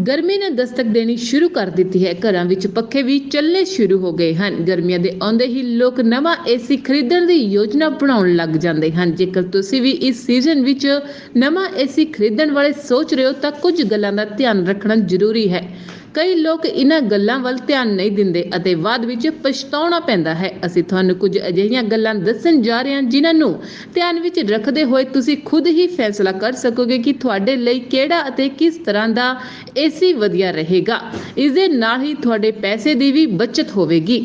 ਗਰਮੀ ਨੇ ਦਸਤਕ ਦੇਣੀ ਸ਼ੁਰੂ ਕਰ ਦਿੱਤੀ ਹੈ। ਘਰਾਂ ਵਿੱਚ ਪੱਖੇ ਵੀ ਚੱਲਣੇ ਸ਼ੁਰੂ ਹੋ ਗਏ ਹਨ। ਗਰਮੀਆਂ ਦੇ ਆਉਂਦੇ ਹੀ ਲੋਕ ਨਵਾਂ ਏਸੀ ਖਰੀਦਣ ਦੀ ਯੋਜਨਾ ਬਣਾਉਣ ਲੱਗ ਜਾਂਦੇ ਹਨ। ਜੇਕਰ ਤੁਸੀਂ ਵੀ ਇਸ ਸੀਜ਼ਨ ਵਿੱਚ ਨਵਾਂ ਏਸੀ ਖਰੀਦਣ ਬਾਰੇ ਸੋਚ ਰਹੇ ਹੋ, ਤਾਂ ਕੁਝ ਗੱਲਾਂ ਦਾ ਧਿਆਨ ਰੱਖਣਾ ਜ਼ਰੂਰੀ ਹੈ। ਕਈ ਲੋਕ ਇਹਨਾਂ ਗੱਲਾਂ ਵੱਲ ਧਿਆਨ ਨਹੀਂ ਦਿੰਦੇ ਅਤੇ ਬਾਅਦ ਵਿੱਚ ਪਛਤਾਉਣਾ ਪੈਂਦਾ ਹੈ। ਅਸੀਂ ਤੁਹਾਨੂੰ ਕੁਝ ਅਜਿਹੀਆਂ ਗੱਲਾਂ ਦੱਸਣ ਜਾ ਰਹੇ ਹਾਂ ਜਿਨ੍ਹਾਂ ਨੂੰ ਧਿਆਨ ਵਿੱਚ ਰੱਖਦੇ ਹੋਏ ਤੁਸੀਂ ਖੁਦ ਹੀ ਫੈਸਲਾ ਕਰ ਸਕੋਗੇ ਕਿ ਤੁਹਾਡੇ ਲਈ ਕਿਹੜਾ ਅਤੇ ਕਿਸ ਤਰ੍ਹਾਂ ਦਾ ਏਸੀ ਵਧੀਆ ਰਹੇਗਾ। ਇਸ ਦੇ ਨਾਲ ਹੀ ਤੁਹਾਡੇ ਪੈਸੇ ਦੀ ਵੀ ਬਚਤ ਹੋਵੇਗੀ।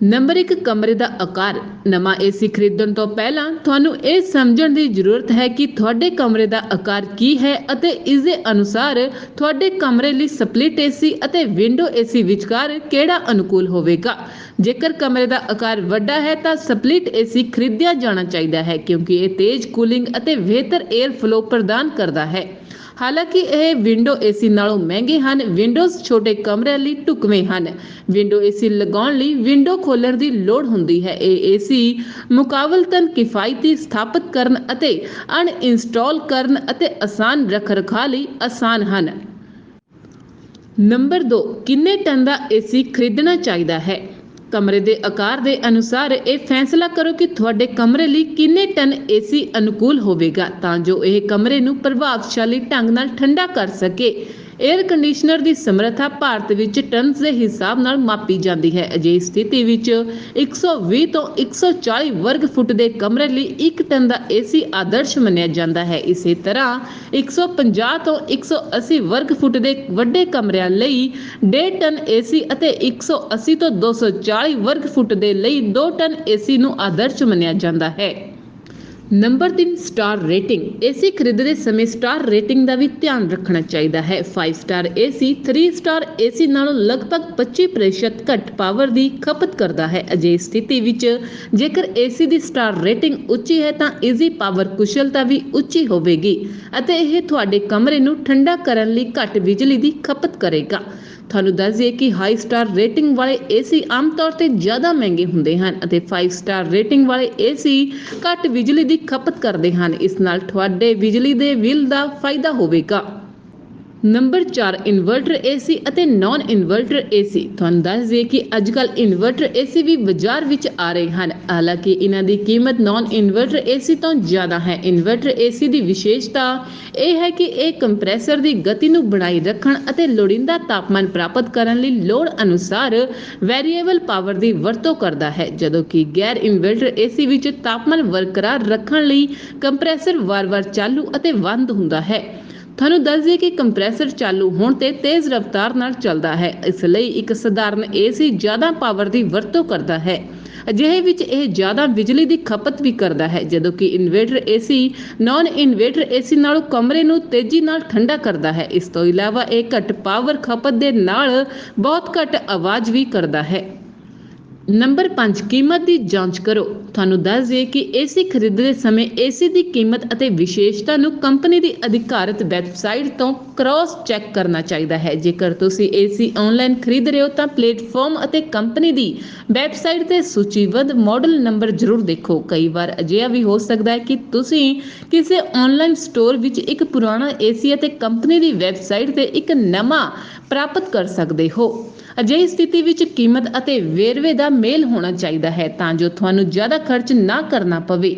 ਨੰਬਰ 1 ਕਮਰੇ ਦਾ ਆਕਾਰ ਨਵਾਂ ਏਸੀ ਖਰੀਦਣ ਤੋਂ ਪਹਿਲਾਂ ਤੁਹਾਨੂੰ ਇਹ ਸਮਝਣ ਦੀ ਜ਼ਰੂਰਤ ਹੈ ਕਿ ਤੁਹਾਡੇ ਕਮਰੇ ਦਾ ਆਕਾਰ ਕੀ ਹੈ ਅਤੇ ਇਸ ਦੇ ਅਨੁਸਾਰ ਤੁਹਾਡੇ ਕਮਰੇ ਲਈ ਸਪਲਿਟ ਏਸੀ ਅਤੇ ਵਿੰਡੋ ਏਸੀ ਵਿਚਕਾਰ ਕਿਹੜਾ ਅਨੁਕੂਲ ਹੋਵੇਗਾ? ਜੇਕਰ ਕਮਰੇ ਦਾ ਆਕਾਰ ਵੱਡਾ ਹੈ ਤਾਂ ਸਪਲਿਟ ਏਸੀ ਖਰੀਦਿਆ ਜਾਣਾ ਚਾਹੀਦਾ ਹੈ ਕਿਉਂਕਿ ਇਹ ਤੇਜ਼ ਕੂਲਿੰਗ ਅਤੇ ਬਿਹਤਰ 에ਅਰ ਫਲੋ ਪ੍ਰਦਾਨ ਕਰਦਾ ਹੈ। ਹਾਲਾਂਕਿ ਇਹ ਵਿੰਡੋ ਏਸੀ ਨਾਲੋਂ ਮਹਿੰਗੇ ਹਨ, ਵਿੰਡੋਜ਼ ਛੋਟੇ ਕਮਰਿਆਂ ਲਈ ਢੁਕਵੇਂ ਹਨ। ਵਿੰਡੋ ਏਸੀ ਲਗਾਉਣ ਲਈ ਵਿੰਡੋ ਖੋਲ੍ਹਣ ਦੀ ਲੋੜ ਹੁੰਦੀ ਹੈ। ਇਹ ਏਸੀ ਮੁਕਾਬਲਤਨ ਕਿਫਾਇਤੀ ਸਥਾਪਿਤ ਕਰਨ ਅਤੇ ਅਨਇੰਸਟਾਲ ਕਰਨ ਅਤੇ ਆਸਾਨ ਰੱਖ ਰਖਾਅ ਲਈ ਆਸਾਨ ਹਨ। ਨੰਬਰ 2 ਕਿੰਨੇ ਟਨ ਦਾ ਏਸੀ ਖਰੀਦਣਾ ਚਾਹੀਦਾ ਹੈ? ਕਮਰੇ ਦੇ ਆਕਾਰ ਦੇ ਅਨੁਸਾਰ ਇਹ ਫੈਸਲਾ ਕਰੋ ਕਿ ਤੁਹਾਡੇ ਕਮਰੇ ਲਈ ਕਿੰਨੇ ਟਨ ਏਸੀ ਅਨੁਕੂਲ ਹੋਵੇਗਾ ਤਾਂ ਜੋ ਇਹ ਕਮਰੇ ਨੂੰ ਪ੍ਰਭਾਵਸ਼ਾਲੀ ਢੰਗ ਨਾਲ ਠੰਡਾ ਕਰ ਸਕੇ। 에ਅਰ ਕੰਡੀਸ਼ਨਰ ਦੀ ਸਮਰੱਥਾ ਭਾਰਤ ਵਿੱਚ ਟਨਸ ਦੇ ਹਿਸਾਬ ਨਾਲ ਮਾਪੀ ਜਾਂਦੀ ਹੈ। ਅਜਿਹੀ ਸਥਿਤੀ ਵਿੱਚ 120 ਤੋਂ 140 ਵਰਗ ਫੁੱਟ ਦੇ ਕਮਰੇ ਲਈ 1 ਟਨ ਦਾ ਏਸੀ ਆਦਰਸ਼ ਮੰਨਿਆ ਜਾਂਦਾ ਹੈ। ਇਸੇ ਤਰ੍ਹਾਂ 150 ਤੋਂ 180 ਵਰਗ ਫੁੱਟ ਦੇ ਵੱਡੇ ਕਮਰਿਆਂ ਲਈ 1.5 ਟਨ ਏਸੀ ਅਤੇ 180 ਤੋਂ 240 ਵਰਗ ਫੁੱਟ ਦੇ ਲਈ 2 ਟਨ ਏਸੀ ਨੂੰ ਆਦਰਸ਼ ਮੰਨਿਆ ਜਾਂਦਾ ਹੈ। Number 3 star rating. ਏਸੀ ਖਰੀਦਦੇ ਸਮੇਂ ਸਟਾਰ ਰੇਟਿੰਗ ਦਾ ਵੀ ਧਿਆਨ ਰੱਖਣਾ ਚਾਹੀਦਾ ਹੈ। 5 ਸਟਾਰ ਏਸੀ 3 ਸਟਾਰ ਏਸੀ ਨਾਲੋਂ ਲਗਭਗ 25% ਘੱਟ ਪਾਵਰ ਦੀ ਖਪਤ ਕਰਦਾ ਹੈ। ਅਜਿਹੀ ਸਥਿਤੀ ਵਿੱਚ ਜੇਕਰ ਏਸੀ ਦੀ ਸਟਾਰ ਰੇਟਿੰਗ ਉੱਚੀ ਹੈ ਤਾਂ ਇਸ ਪਾਵਰ ਕੁਸ਼ਲਤਾ ਵੀ ਉੱਚੀ ਹੋਵੇਗੀ ਅਤੇ ਇਹ ਤੁਹਾਡੇ ਕਮਰੇ ਨੂੰ ਠੰਡਾ ਕਰਨ ਲਈ ਘੱਟ ਬਿਜਲੀ ਦੀ ਖਪਤ ਕਰੇਗਾ। ਤੁਹਾਨੂੰ ਦੱਸ ਦਈਏ ਕਿ ਹਾਈ ਸਟਾਰ ਰੇਟਿੰਗ ਵਾਲੇ ਏਸੀ ਆਮ ਤੌਰ ਤੇ ਜ਼ਿਆਦਾ ਮਹਿੰਗੇ ਹੁੰਦੇ ਹਨ ਅਤੇ 5 ਸਟਾਰ ਰੇਟਿੰਗ ਵਾਲੇ ਏਸੀ ਘੱਟ ਬਿਜਲੀ ਦੀ ਖਪਤ ਕਰਦੇ ਹਨ। ਇਸ ਨਾਲ ਤੁਹਾਡੇ ਬਿਜਲੀ ਦੇ ਬਿੱਲ ਦਾ ਫਾਇਦਾ ਹੋਵੇਗਾ। ਨੰਬਰ 4 ਇਨਵਰਟਰ ਏਸੀ ਅਤੇ ਨਾਨ ਇਨਵਰਟਰ ਏਸੀ। ਤੁਹਾਨੂੰ ਦੱਸ ਦਈਏ ਕਿ ਅੱਜਕੱਲ ਇਨਵਰਟਰ ਏਸੀ ਵੀ ਬਾਜ਼ਾਰ ਵਿੱਚ ਆ ਰਹੇ ਹਨ। ਹਾਲਾਂਕਿ ਇਹਨਾਂ ਦੀ ਕੀਮਤ ਨਾਨ ਇਨਵਰਟਰ ਏਸੀ ਤੋਂ ਜ਼ਿਆਦਾ ਹੈ। ਇਨਵਰਟਰ ਏਸੀ ਦੀ ਵਿਸ਼ੇਸ਼ਤਾ ਇਹ ਹੈ ਕਿ ਇਹ ਕੰਪਰੈਸਰ ਦੀ ਗਤੀ ਨੂੰ ਬਣਾਈ ਰੱਖਣ ਅਤੇ ਲੋੜੀਂਦਾ ਤਾਪਮਾਨ ਪ੍ਰਾਪਤ ਕਰਨ ਲਈ ਲੋੜ ਅਨੁਸਾਰ ਵੇਰੀਏਬਲ ਪਾਵਰ ਦੀ ਵਰਤੋਂ ਕਰਦਾ ਹੈ। ਜਦੋਂ ਕਿ ਗੈਰ ਇਨਵਰਟਰ ਏਸੀ ਵਿੱਚ ਤਾਪਮਾਨ ਬਰਕਰਾਰ ਰੱਖਣ ਲਈ ਕੰਪਰੈਸਰ ਵਾਰ-ਵਾਰ ਚਾਲੂ ਅਤੇ ਬੰਦ ਹੁੰਦਾ ਹੈ। ਤੁਹਾਨੂੰ ਦੱਸ ਦਈਏ ਕਿ ਕੰਪਰੈਸਰ ਚਾਲੂ ਹੋਣ ਤੇ ਤੇਜ਼ ਰਫ਼ਤਾਰ ਨਾਲ ਚੱਲਦਾ ਹੈ। ਇਸ ਲਈ ਇੱਕ ਸਧਾਰਨ ਏਸੀ ਜ਼ਿਆਦਾ ਪਾਵਰ ਦੀ ਵਰਤੋਂ ਕਰਦਾ ਹੈ। ਅਜਿਹੇ ਵਿੱਚ ਇਹ ਜ਼ਿਆਦਾ ਬਿਜਲੀ ਦੀ ਖਪਤ ਵੀ ਕਰਦਾ ਹੈ, ਜਦੋਂ ਕਿ inverter AC non inverter AC ਨਾਲੋਂ ਕਮਰੇ ਨੂੰ ਤੇਜ਼ੀ ਨਾਲ ਠੰਡਾ ਕਰਦਾ ਹੈ। ਇਸ ਤੋਂ ਇਲਾਵਾ ਇਹ ਘੱਟ ਪਾਵਰ ਖਪਤ ਦੇ ਨਾਲ ਬਹੁਤ ਘੱਟ ਆਵਾਜ਼ ਵੀ ਕਰਦਾ ਹੈ। ਨੰਬਰ 5 ਕੀਮਤ ਦੀ ਜਾਂਚ ਕਰੋ। ਤੁਹਾਨੂੰ ਦੱਸ ਦਈਏ ਕਿ ਏਸੀ ਖਰੀਦਦੇ ਸਮੇਂ ਏਸੀ ਦੀ ਕੀਮਤ ਅਤੇ ਵਿਸ਼ੇਸ਼ਤਾ ਨੂੰ ਕੰਪਨੀ ਦੀ ਅਧਿਕਾਰਤ ਵੈਬਸਾਈਟ ਤੋਂ ਕ੍ਰਾਸ ਚੈੱਕ ਕਰਨਾ ਚਾਹੀਦਾ ਹੈ। ਜੇਕਰ ਤੁਸੀਂ ਏਸੀ ਆਨਲਾਈਨ ਖਰੀਦ ਰਹੇ ਹੋ ਤਾਂ ਪਲੇਟਫਾਰਮ ਅਤੇ ਕੰਪਨੀ ਦੀ ਵੈਬਸਾਈਟ ਤੇ ਸੂਚੀਬੱਧ ਮਾਡਲ ਨੰਬਰ ਜ਼ਰੂਰ ਦੇਖੋ। ਕਈ ਵਾਰ ਅਜਿਹਾ ਵੀ ਹੋ ਸਕਦਾ ਹੈ ਕਿ ਤੁਸੀਂ ਕਿਸੇ ਆਨਲਾਈਨ ਸਟੋਰ ਵਿੱਚ ਇੱਕ ਪੁਰਾਣਾ ਏਸੀ ਅਤੇ ਕੰਪਨੀ ਦੀ ਵੈਬਸਾਈਟ ਤੇ ਇੱਕ ਨਵਾਂ ਪ੍ਰਾਪਤ ਕਰ ਸਕਦੇ ਹੋ। ਅਜਿਹੀ ਸਥਿਤੀ ਵਿੱਚ ਕੀਮਤ ਅਤੇ ਵੇਰਵੇ ਦਾ ਮੇਲ ਹੋਣਾ ਚਾਹੀਦਾ ਹੈ ਤਾਂ ਜੋ ਤੁਹਾਨੂੰ ਜ਼ਿਆਦਾ ਖਰਚ ਨਾ ਕਰਨਾ ਪਵੇ।